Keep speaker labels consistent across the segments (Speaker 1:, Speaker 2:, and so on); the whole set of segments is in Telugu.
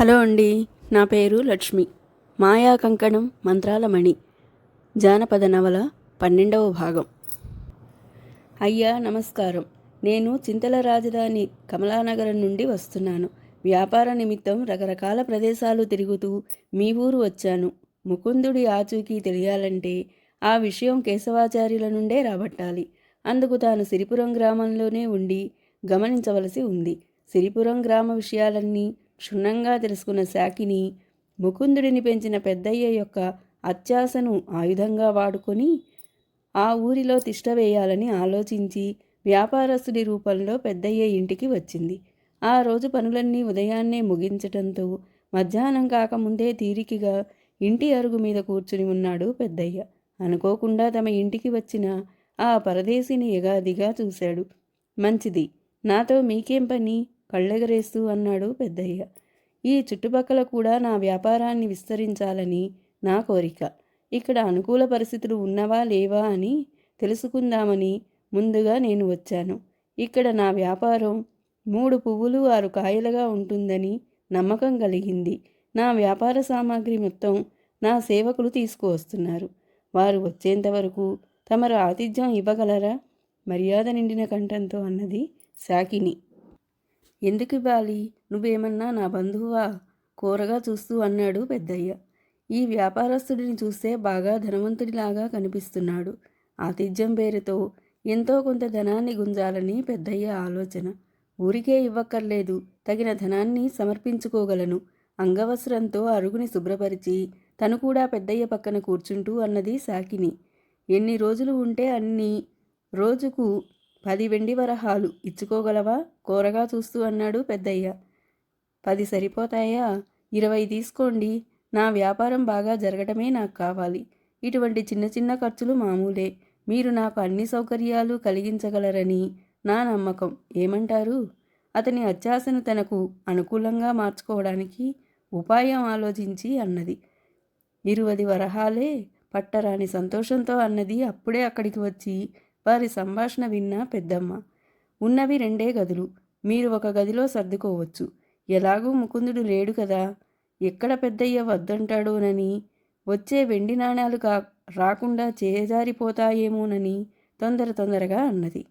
Speaker 1: హలో అండి నా పేరు లక్ష్మి. మాయా కంకణం మంత్రాల మణి జానపద నవల పన్నెండవ భాగం. అయ్యా నమస్కారం. నేను చింతల రాజధాని కమలానగరం నుండి వస్తున్నాను. వ్యాపార నిమిత్తం రకరకాల ప్రదేశాలు తిరుగుతూ మీ ఊరు వచ్చాను. ముకుందుడి ఆచూకీ తెలియాలంటే ఆ విషయం కేశవాచార్యుల నుండే రాబట్టాలి. అందుకు తాను సిరిపురం గ్రామంలోనే ఉండి గమనించవలసి ఉంది. సిరిపురం గ్రామ విషయాలన్నీ క్షుణ్ణంగా తెలుసుకున్న శాకిని ముకుందుడిని పెంచిన పెద్దయ్య యొక్క అత్యాశను ఆయుధంగా వాడుకొని ఆ ఊరిలో తిష్ట వేయాలని ఆలోచించి వ్యాపారస్తుడి రూపంలో పెద్దయ్య ఇంటికి వచ్చింది. ఆ రోజు పనులన్నీ ఉదయాన్నే ముగించటంతో మధ్యాహ్నం కాకముందే తీరికగా ఇంటి అరుగు మీద కూర్చుని ఉన్నాడు పెద్దయ్య. అనుకోకుండా తమ ఇంటికి వచ్చిన ఆ పరదేశిని ఎగాదిగా చూశాడు. మంచిది. నాతో మీకేం పని? కళ్ళెగరేస్తూ అన్నాడు పెద్దయ్య. ఈ చుట్టుపక్కల కూడా నా వ్యాపారాన్ని విస్తరించాలని నా కోరిక. ఇక్కడ అనుకూల పరిస్థితులు ఉన్నవా లేవా అని తెలుసుకుందామని ముందుగా నేను వచ్చాను. ఇక్కడ నా వ్యాపారం మూడు పువ్వులు ఆరు కాయలుగా ఉంటుందని నమ్మకం కలిగింది. నా వ్యాపార సామాగ్రి మొత్తం నా సేవకులు తీసుకువస్తున్నారు. వారు వచ్చేంత వరకు తమరు ఆతిథ్యం ఇవ్వగలరా? మర్యాద నిండిన కంఠంతో అన్నది శాకిని ఎందుకు ఇవ్వాలి? నువ్వేమన్నా నా బంధువా? కూరగా చూస్తూ అన్నాడు పెద్దయ్య. ఈ వ్యాపారస్తుడిని చూస్తే బాగా ధనవంతుడిలాగా కనిపిస్తున్నాడు. ఆతిథ్యం పేరుతో ఎంతో కొంత ధనాన్ని గుంజాలని పెద్దయ్య ఆలోచన. ఊరికే ఇవ్వక్కర్లేదు. తగిన ధనాన్ని సమర్పించుకోగలను. అంగవస్త్రంతో అరుగుని శుభ్రపరిచి తను కూడా పెద్దయ్య పక్కన కూర్చుంటూ అన్నది సాకిని. ఎన్ని రోజులు ఉంటే అన్ని రోజుకు పది వెండి వరహాలు ఇచ్చుకోగలవా? కూరగా చూస్తూ అన్నాడు పెద్దయ్య. పది సరిపోతాయా? ఇరవై తీసుకోండి. నా వ్యాపారం బాగా జరగటమే నాకు కావాలి. ఇటువంటి చిన్న చిన్న ఖర్చులు మామూలే. మీరు నాకు అన్ని సౌకర్యాలు కలిగించగలరని నా నమ్మకం. ఏమంటారు? అతని అత్యాశను తనకు అనుకూలంగా మార్చుకోవడానికి ఉపాయం ఆలోచించి అన్నది. ఇరువది వరహాలే? పట్టరాని సంతోషంతో అన్నది అప్పుడే అక్కడికి వచ్చి వారి సంభాషణ విన్న పెద్దమ్మ ఉన్నవి రెండే గదులు. మీరు ఒక గదిలో సర్దుకోవచ్చు. ఎలాగూ ముకుందుడు లేడు కదా. ఎక్కడ పెద్దయ్య వద్దంటాడోనని. వచ్చే వెండి నాణాలు కా రాకుండా చేజారిపోతాయేమోనని తొందర తొందరగా అన్నది.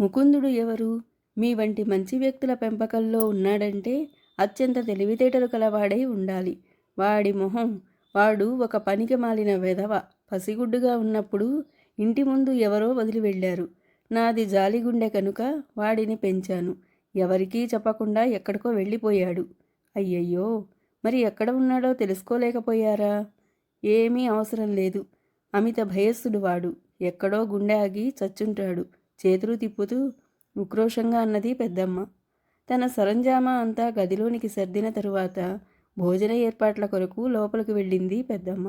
Speaker 1: ముకుందుడు ఎవరు? మీ వంటి మంచి వ్యక్తుల పెంపకంలో ఉన్నాడంటే అత్యంత తెలివితేటలు కలవాడై ఉండాలి. వాడి మొహం వాడు ఒక పనికి మాలిన వెధవ. పసిగుడ్డుగా ఉన్నప్పుడు ఇంటి ముందు ఎవరో వదిలి వెళ్ళారు. నాది జాలిగుండె కనుక వాడిని పెంచాను. ఎవరికీ చెప్పకుండా ఎక్కడికో వెళ్ళిపోయాడు. అయ్యయ్యో! మరి ఎక్కడ ఉన్నాడో తెలుసుకోలేకపోయారా? ఏమీ అవసరం లేదు. అమిత భయస్సుడు వాడు. ఎక్కడో గుండె ఆగి చచ్చుంటాడు. చేతులు తిప్పుతూ ఉక్రోషంగా అన్నది పెద్దమ్మ. తన సరంజామా అంతా గదిలోనికి సర్దిన తరువాత భోజన ఏర్పాట్ల కొరకు లోపలికి వెళ్ళింది పెద్దమ్మ.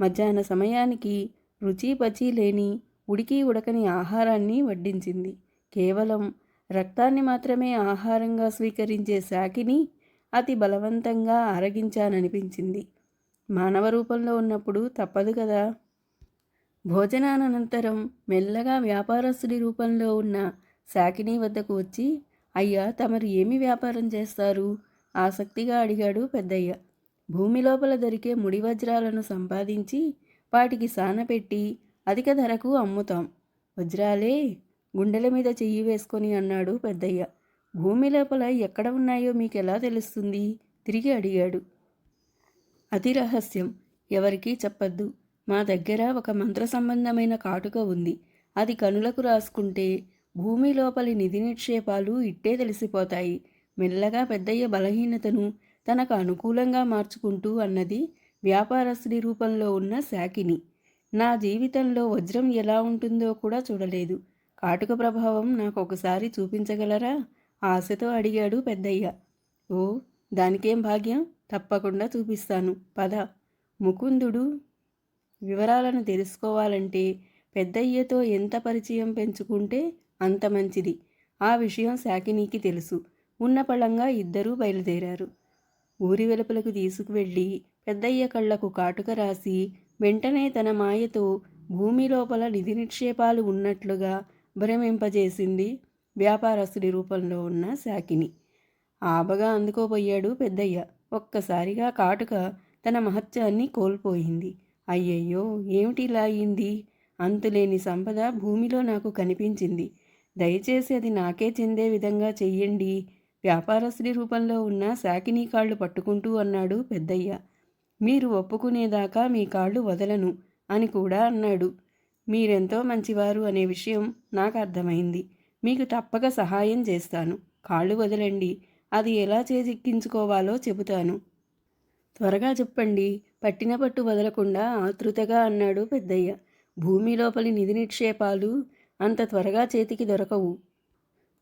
Speaker 1: మధ్యాహ్న సమయానికి రుచి లేని ఉడికి ఉడకని ఆహారాన్ని వడ్డించింది. కేవలం రక్తాన్ని మాత్రమే ఆహారంగా స్వీకరించే శాకిని అతి బలవంతంగా ఆరగించాననిపించింది. మానవ రూపంలో ఉన్నప్పుడు తప్పదు కదా. భోజనానంతరం మెల్లగా వ్యాపారస్తుడి రూపంలో ఉన్న శాకిని వద్దకు వచ్చి అయ్యా తమరు ఏమి వ్యాపారం చేస్తారు? ఆసక్తిగా అడిగాడు పెద్దయ్య. భూమి లోపల దొరికే ముడి వజ్రాలను సంపాదించి వాటికి సానపెట్టి అధిక ధరకు అమ్ముతాం. వజ్రాలే గుండెల మీద చెయ్యి వేసుకొని అన్నాడు పెద్దయ్య. భూమి లోపల ఎక్కడ ఉన్నాయో మీకు ఎలా తెలుస్తుంది? తిరిగి అడిగాడు. అతి రహస్యం. ఎవరికీ చెప్పద్దు. మా దగ్గర ఒక మంత్ర సంబంధమైన కాటుక ఉంది. అది కనులకు రాసుకుంటే భూమి లోపలి నిధి నిక్షేపాలు ఇట్టే తెలిసిపోతాయి. మెల్లగా పెద్దయ్య బలహీనతను తనకు అనుకూలంగా మార్చుకుంటూ అన్నది వ్యాపారస్తుడి రూపంలో ఉన్న శాకిని నా జీవితంలో వజ్రం ఎలా ఉంటుందో కూడా చూడలేదు. కాటుక ప్రభావం నాకు ఒకసారి చూపించగలరా? ఆశతో అడిగాడు పెద్దయ్య. ఓ దానికేం భాగ్యం? తప్పకుండా చూపిస్తాను. పద. ముకుందుడు వివరాలను తెలుసుకోవాలంటే పెద్దయ్యతో ఎంత పరిచయం పెంచుకుంటే అంత మంచిది. ఆ విషయం శాకినీకి తెలుసు. ఉన్న పళంగా ఇద్దరూ బయలుదేరారు. ఊరి వెలుపలకు తీసుకువెళ్ళి పెద్దయ్య కళ్ళకు కాటుక రాసి వెంటనే తన మాయతో భూమి లోపల నిధి నిక్షేపాలు ఉన్నట్లుగా భ్రమింపజేసింది వ్యాపారస్తుడి రూపంలో ఉన్న శాకిని. ఆబగా అందుకోబోయాడు పెద్దయ్య. ఒక్కసారిగా కాటుక తన మహత్యాన్ని కోల్పోయింది. అయ్యయ్యో ఏమిటిలా అయింది? అంతులేని సంపద భూమిలో నాకు కనిపించింది. దయచేసి అది నాకే చెందే విధంగా చెయ్యండి. వ్యాపారస్తుడి రూపంలో ఉన్న శాకినీ కాళ్ళు పట్టుకుంటూ అన్నాడు పెద్దయ్య. మీరు ఒప్పుకునేదాకా మీ కాళ్ళు వదలను అని కూడా అన్నాడు. మీరెంతో మంచివారు అనే విషయం నాకు అర్థమైంది. మీకు తప్పక సహాయం చేస్తాను. కాళ్ళు వదలండి. అది ఎలా చేజిక్కించుకోవాలో చెబుతాను. త్వరగా చెప్పండి. పట్టిన పట్టు వదలకుండా ఆతృతగా అన్నాడు పెద్దయ్య. భూమి లోపలి నిధి నిక్షేపాలు అంత త్వరగా చేతికి దొరకవు.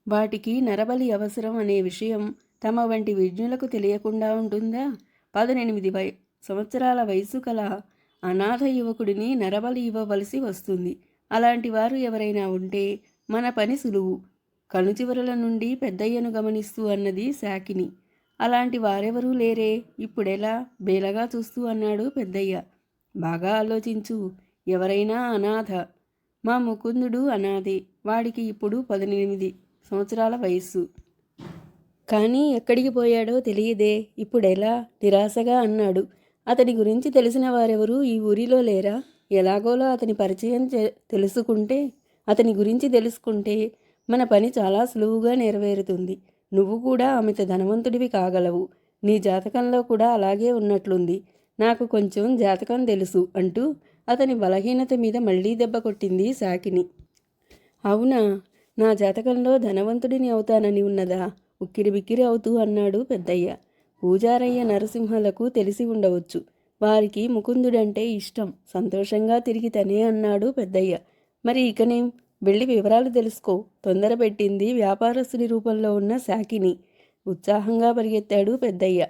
Speaker 1: వాటికి నరబలి అవసరం అనే విషయం తమ వంటి విజ్ఞులకు తెలియకుండా ఉంటుందా? పదనెనిమిది వై సంవత్సరాల వయసు కల అనాథ యువకుడిని నరబలి ఇవ్వవలసి వస్తుంది. అలాంటి వారు ఎవరైనా ఉంటే మన పని సులువు. కనుచివరుల నుండి పెద్దయ్యను గమనిస్తూ అన్నది శాకిని. అలాంటి వారెవరూ లేరే. ఇప్పుడెలా? బేలగా చూస్తూ అన్నాడు పెద్దయ్య. బాగా ఆలోచించు. ఎవరైనా అనాథ. మా ముకుందుడు అనాథే. వాడికి ఇప్పుడు పద్దెనిమిది సంవత్సరాల వయస్సు. కానీ ఎక్కడికి పోయాడో తెలియదే. ఇప్పుడెలా? నిరాశగా అన్నాడు. అతని గురించి తెలిసిన వారెవరూ ఈ ఊరిలో లేరా? ఎలాగోలా అతని పరిచయం తెలుసుకుంటే అతని గురించి తెలుసుకుంటే మన పని చాలా సులువుగా నెరవేరుతుంది. నువ్వు కూడా అమిత ధనవంతుడివి కాగలవు. నీ జాతకంలో కూడా అలాగే ఉన్నట్లుంది. నాకు కొంచెం జాతకం తెలుసు అంటూ అతని బలహీనత మీద మళ్ళీ దెబ్బ కొట్టింది సాకిని. అవునా? నా జాతకంలో ధనవంతుడిని అవుతానని ఉన్నదా? ఉక్కిరి బిక్కిరి అవుతూ అన్నాడు పెద్దయ్య. పూజారయ్య నరసింహలకు తెలిసి ఉండవచ్చు. వారికి ముకుందుడంటే ఇష్టం. సంతోషంగా తిరిగి తనే అన్నాడు పెద్దయ్య. మరి ఇకనేం? వెళ్ళి వివరాలు తెలుసుకో. తొందర పెట్టింది వ్యాపారస్తుడి రూపంలో ఉన్న శాకిని ఉత్సాహంగా పరిగెత్తాడు పెద్దయ్య.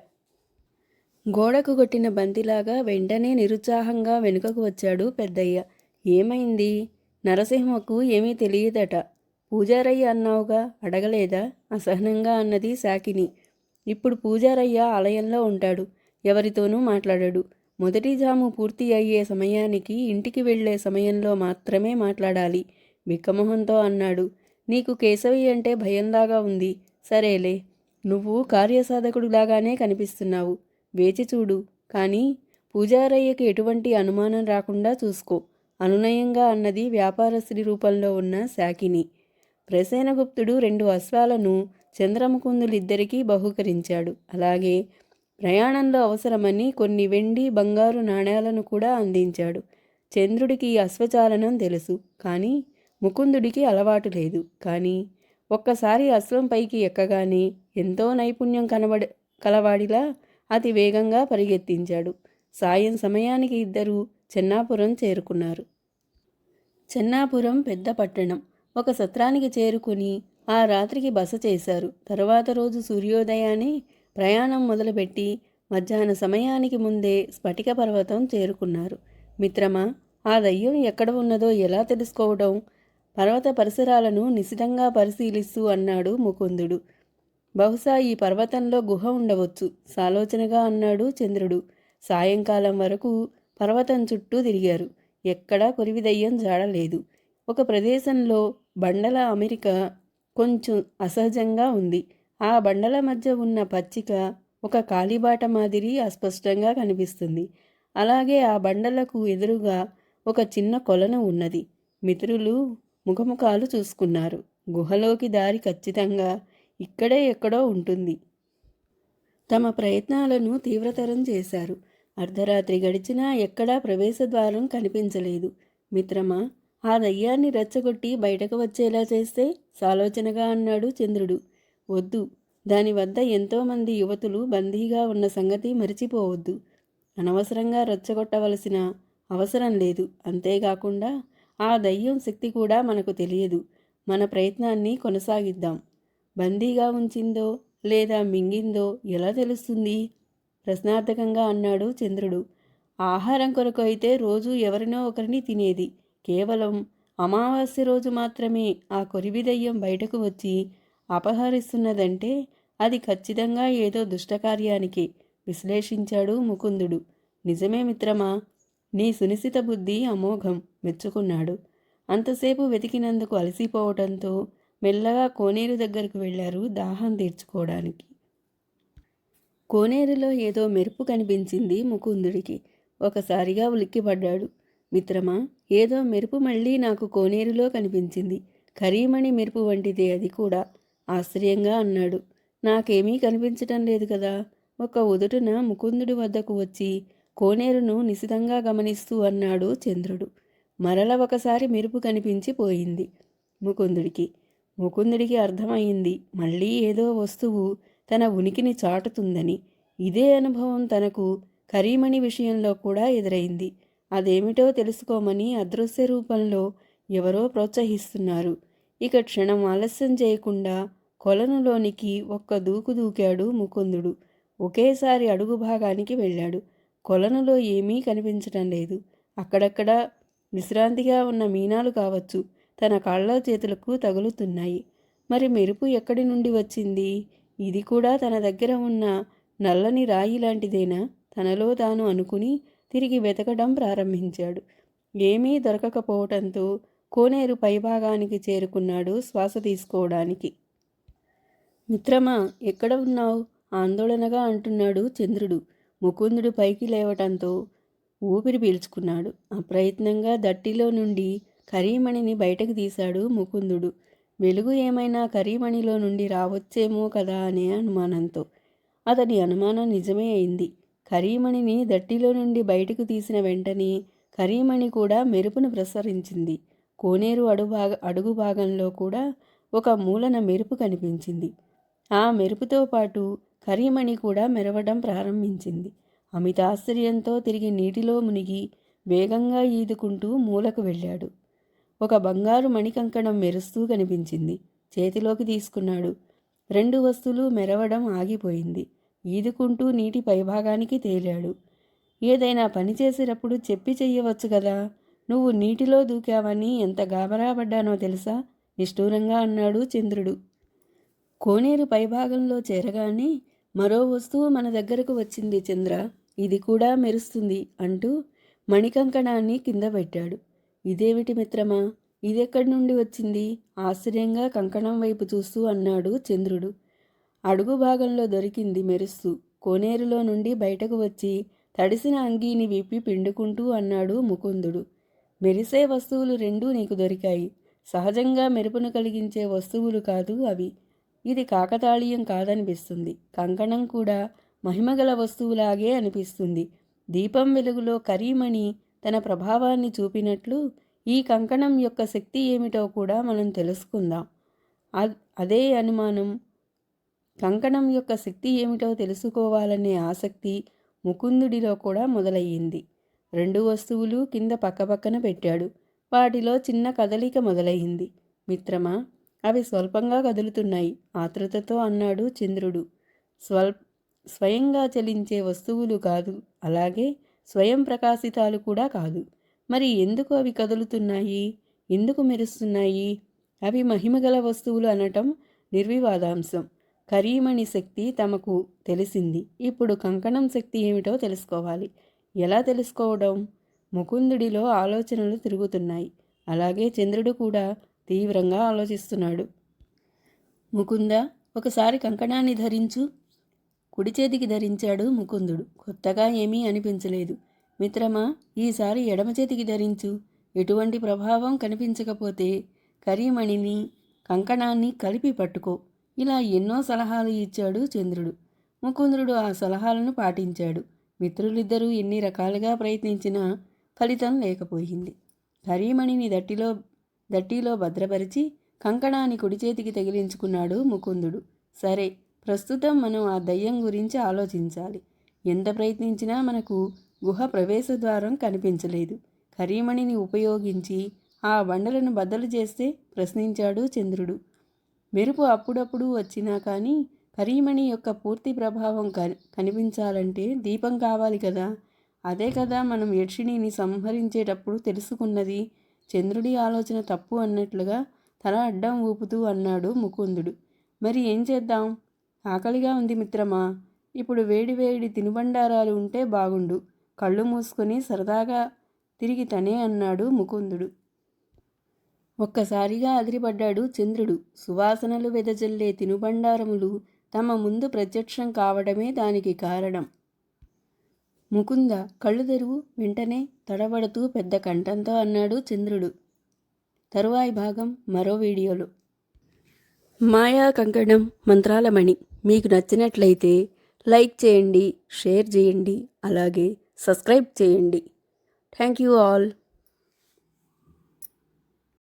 Speaker 1: గోడకు కొట్టిన బంతిలాగా వెంటనే నిరుత్సాహంగా వెనుకకు వచ్చాడు పెద్దయ్య. ఏమైంది? నరసింహకు ఏమీ తెలియదట. పూజారయ్య అన్నావుగా అడగలేదా? అసహనంగా అన్నది శాకిని ఇప్పుడు పూజారయ్య ఆలయంలో ఉంటాడు. ఎవరితోనూ మాట్లాడాడు. మొదటి జాము పూర్తి అయ్యే సమయానికి ఇంటికి వెళ్ళే సమయంలో మాత్రమే మాట్లాడాలి. బిక్కమొహంతో అన్నాడు. నీకు కేశవి అంటే భయంలాగా ఉంది. సరేలే. నువ్వు కార్యసాధకుడులాగానే కనిపిస్తున్నావు. వేచి చూడు. కానీ పూజారయ్యకి ఎటువంటి అనుమానం రాకుండా చూసుకో. అనునయంగా అన్నది వ్యాపారశ్రీ రూపంలో ఉన్న శాకిని ప్రసేనగుప్తుడు రెండు అశ్వాలను చంద్రముకుందులిద్దరికీ బహుకరించాడు. అలాగే ప్రయాణంలో అవసరమని కొన్ని వెండి బంగారు నాణేలను కూడా అందించాడు. చంద్రుడికి అశ్వచాలనం తెలుసు. కానీ ముకుందుడికి అలవాటు లేదు. కానీ ఒక్కసారి అశ్వం పైకి ఎక్కగానే ఎంతో నైపుణ్యం కనబడ కలవాడిలా అతి వేగంగా పరిగెత్తించాడు. సాయం సమయానికి ఇద్దరు చెన్నాపురం చేరుకున్నారు. చెన్నాపురం పెద్ద పట్టణం. ఒక సత్రానికి చేరుకుని ఆ రాత్రికి బస చేశారు. తర్వాత రోజు సూర్యోదయాన్ని ప్రయాణం మొదలుపెట్టి మధ్యాహ్న సమయానికి ముందే స్ఫటిక పర్వతం చేరుకున్నారు. మిత్రమా ఆ దయ్యం ఎక్కడ ఉన్నదో ఎలా తెలుసుకోవడం? పర్వత పరిసరాలను నిశితంగా పరిశీలిస్తూ అన్నాడు ముకుందుడు. బహుశా ఈ పర్వతంలో గుహ ఉండవచ్చు సాలోచనగా అన్నాడు చంద్రుడు. సాయంకాలం వరకు పర్వతం చుట్టూ తిరిగారు. ఎక్కడా కొరివిదయ్యం జాడలేదు. ఒక ప్రదేశంలో బండల అమెరికా కొంచెం అసహజంగా ఉంది. ఆ బండల మధ్య ఉన్న పచ్చిక ఒక కాలిబాట మాదిరి అస్పష్టంగా కనిపిస్తుంది. అలాగే ఆ బండలకు ఎదురుగా ఒక చిన్న కొలను ఉన్నది. మిత్రులు ముఖముఖాలు చూసుకున్నారు. గుహలోకి దారి ఖచ్చితంగా ఇక్కడే ఎక్కడో ఉంటుంది. తమ ప్రయత్నాలను తీవ్రతరం చేశారు. అర్ధరాత్రి గడిచినా ఎక్కడా ప్రవేశద్వారం కనిపించలేదు. మిత్రమా ఆ దయ్యాన్ని రెచ్చగొట్టి బయటకు వచ్చేలా చేస్తే సాలోచనగా అన్నాడు చంద్రుడు. వద్దు దాని వద్ద ఎంతోమంది యువతులు బందీగా ఉన్న సంగతి మరిచిపోవద్దు. అనవసరంగా రెచ్చగొట్టవలసిన అవసరం లేదు. అంతేకాకుండా ఆ దయ్యం శక్తి కూడా మనకు తెలియదు. మన ప్రయత్నాన్ని కొనసాగిద్దాం. బందీగా ఉంచిందో లేదా మింగిందో ఎలా తెలుస్తుంది? ప్రశ్నార్థకంగా అన్నాడు చంద్రుడు. ఆహారం కొరకు అయితే రోజు ఎవరినో ఒకరిని తినేది. కేవలం అమావాస్య రోజు మాత్రమే ఆ కొరివిదయ్యం బయటకు వచ్చి అపహరిస్తున్నదంటే అది ఖచ్చితంగా ఏదో దుష్టకార్యానికి విశ్లేషించాడు ముకుందుడు. నిజమే మిత్రమా? నీ సునిశిత బుద్ధి అమోఘం మెచ్చుకున్నాడు. అంతసేపు వెతికినందుకు అలసిపోవటంతో మెల్లగా కోనేరు దగ్గరకు వెళ్ళారు దాహం తీర్చుకోవడానికి. కోనేరులో ఏదో మెరుపు కనిపించింది ముకుందుడికి. ఒకసారిగా ఉలిక్కిపడ్డాడు. మిత్రమా ఏదో మెరుపు మళ్ళీ నాకు కోనేరులో కనిపించింది. కరీమణి మెరుపు వంటిదే అది కూడా. ఆశ్చర్యంగా అన్నాడు. నాకేమీ కనిపించటం లేదు కదా. ఒక ఉదుటున ముకుందుడి వద్దకు వచ్చి కోనేరును నిశితంగా గమనిస్తూ అన్నాడు చంద్రుడు. మరల ఒకసారి మెరుపు కనిపించి పోయింది ముకుందుడికి. ముకుందుడికి అర్థమైంది. మళ్ళీ ఏదో వస్తువు తన ఉనికిని చాటుతుందని. ఇదే అనుభవం తనకు కరీమణి విషయంలో కూడా ఎదురైంది. అదేమిటో తెలుసుకోమని అదృశ్య రూపంలో ఎవరో ప్రోత్సహిస్తున్నారు. ఇక క్షణం ఆలస్యం చేయకుండా కొలనులోనికి ఒక్క దూకు దూకాడు ముకుందుడు. ఒకేసారి అడుగు భాగానికి వెళ్ళాడు. కొలనులో ఏమీ కనిపించటం లేదు. అక్కడక్కడ విశ్రాంతిగా ఉన్న మీనాలు కావచ్చు తన కాళ్ళ చేతులకు తగులుతున్నాయి. మరి మెరుపు ఎక్కడి నుండి వచ్చింది? ఇది కూడా తన దగ్గర ఉన్న నల్లని రాయి లాంటిదేనా? తనలో తాను అనుకుని తిరిగి వెతకడం ప్రారంభించాడు. ఏమీ దొరకకపోవటంతో కోనేరు పైభాగానికి చేరుకున్నాడు శ్వాస తీసుకోవడానికి. మిత్రమా ఎక్కడ ఉన్నావు? ఆందోళనగా అంటున్నాడు చంద్రుడు. ముకుందుడు పైకి లేవటంతో ఊపిరి పీల్చుకున్నాడు. అప్రయత్నంగా దట్టిలో నుండి కరీమణిని బయటకు తీశాడు ముకుందుడు. వెలుగు ఏమైనా కరీమణిలో నుండి రావచ్చేమో కదా అనే అనుమానంతో. అతని అనుమానం నిజమే అయింది. కరీమణిని దట్టిలో నుండి బయటకు తీసిన వెంటనే కరీమణి కూడా మెరుపును ప్రసరించింది. కోనేరు అడుభాగ అడుగు భాగంలో కూడా ఒక మూలన మెరుపు కనిపించింది. ఆ మెరుపుతో పాటు కరీమణి కూడా మెరవడం ప్రారంభించింది. అమితాశ్చర్యంతో తిరిగి నీటిలో మునిగి వేగంగా ఈదుకుంటూ మూలకు వెళ్ళాడు. ఒక బంగారు మణికంకణం మెరుస్తూ కనిపించింది. చేతిలోకి తీసుకున్నాడు. రెండు వస్తువులు మెరవడం ఆగిపోయింది. ఈదుకుంటూ నీటి పైభాగానికి తేలాడు. ఏదైనా పని చేసేటప్పుడు చెప్పి చెయ్యవచ్చు కదా. నువ్వు నీటిలో దూకావని ఎంత గాబరాపడ్డానో తెలుసా? నిష్ఠూరంగా అన్నాడు చంద్రుడు. కోనేరు పైభాగంలో చేరగానే మరో వస్తువు మన దగ్గరకు వచ్చింది చంద్ర. ఇది కూడా మెరుస్తుంది అంటూ మణికంకణాన్ని కింద పెట్టాడు. ఇదేమిటి మిత్రమా? ఇదెక్కడి నుండి వచ్చింది? ఆశ్చర్యంగా కంకణం వైపు చూస్తూ అన్నాడు చంద్రుడు. అడుగు భాగంలో దొరికింది మెరుస్తూ. కోనేరులో నుండి బయటకు వచ్చి తడిసిన అంగీని విప్పి పిండుకుంటూ అన్నాడు ముకుందుడు. మెరిసే వస్తువులు రెండూ నీకు దొరికాయి. సహజంగా మెరుపును కలిగించే వస్తువులు కాదు అవి. ఇది కాకతాళీయం కాదనిపిస్తుంది. కంకణం కూడా మహిమగల వస్తువులాగే అనిపిస్తుంది. దీపం వెలుగులో కరీమణి తన ప్రభావాన్ని చూపినట్లు ఈ కంకణం యొక్క శక్తి ఏమిటో కూడా మనం తెలుసుకుందాం. అదే అనుమానం కంకణం యొక్క శక్తి ఏమిటో తెలుసుకోవాలనే ఆసక్తి ముకుందుడిలో కూడా మొదలయ్యింది. రెండు వస్తువులు కింద పక్కపక్కన పెట్టాడు. వాటిలో చిన్న కదలిక మొదలయ్యింది. మిత్రమా అవి స్వల్పంగా కదులుతున్నాయి. ఆతృతతో అన్నాడు చంద్రుడు. స్వల్ స్వయంగా చలించే వస్తువులు కాదు. అలాగే స్వయం ప్రకాశితాలు కూడా కాదు. మరి ఎందుకు అవి కదులుతున్నాయి? ఎందుకు మెరుస్తున్నాయి? అవి మహిమగల వస్తువులు అనటం నిర్వివాదాంశం. కరీమణి శక్తి తమకు తెలిసింది. ఇప్పుడు కంకణం శక్తి ఏమిటో తెలుసుకోవాలి. ఎలా తెలుసుకోవడం? ముకుందుడిలో ఆలోచనలు తిరుగుతున్నాయి. అలాగే చంద్రుడు కూడా తీవ్రంగా ఆలోచిస్తున్నాడు. ముకుంద ఒకసారి కంకణాన్ని ధరించు. కుడి చేతికి ధరించాడు ముకుందుడు. కొత్తగా ఏమీ అనిపించలేదు. మిత్రమా ఈసారి ఎడమ చేతికి ధరించు. ఎటువంటి ప్రభావం కనిపించకపోతే కరీమణిని కంకణాన్ని కలిపి పట్టుకో. ఇలా ఎన్నో సలహాలు ఇచ్చాడు చంద్రుడు. ముకుంద్రుడు ఆ సలహాలను పాటించాడు. మిత్రులిద్దరూ ఎన్ని రకాలుగా ప్రయత్నించినా ఫలితం లేకపోయింది. కరీమణిని దట్టిలో దట్టిలో భద్రపరిచి కంకణాన్ని కుడి చేతికి తగిలించుకున్నాడు ముకుందుడు సరే ప్రస్తుతం మనం ఆ దయ్యం గురించి ఆలోచించాలి. ఎంత ప్రయత్నించినా మనకు గుహ ప్రవేశ ద్వారం కనిపించలేదు. కరీమణిని ఉపయోగించి ఆ బండలను బద్దలు చేస్తే ప్రశ్నించాడు చంద్రుడు. మెరుపు అప్పుడప్పుడు వచ్చినా కానీ కరీమణి యొక్క పూర్తి ప్రభావం కనిపించాలంటే దీపం కావాలి కదా. అదే కదా మనం యక్షిణిని సంహరించేటప్పుడు తెలుసుకున్నది. చంద్రుడి ఆలోచన తప్పు అన్నట్లుగా తల అడ్డం ఊపుతూ అన్నాడు ముకుందుడు. మరి ఏం చేద్దాం? ఆకలిగా ఉంది మిత్రమా? ఇప్పుడు వేడి వేడి తినుబండారాలు ఉంటే బాగుండు. కళ్ళు మూసుకొని సరదాగా తిరిగి తనే అన్నాడు ముకుందుడు. ఒక్కసారిగా అదిరిపడ్డాడు చంద్రుడు. సువాసనలు వెదజల్లే తినుబండారములు తమ ముందు ప్రత్యక్షం కావడమే దానికి కారణం. ముకుంద కళ్ళు తెరువు వెంటనే తడబడుతూ పెద్ద కంఠంతో అన్నాడు చంద్రుడు. తరువాయి భాగం మరో వీడియోలో. మాయా కంకణం మంత్రాలమణి. మీకు నచ్చినట్లయితే లైక్ చేయండి షేర్ చేయండి అలాగే సబ్స్క్రైబ్ చేయండి. Thank you all.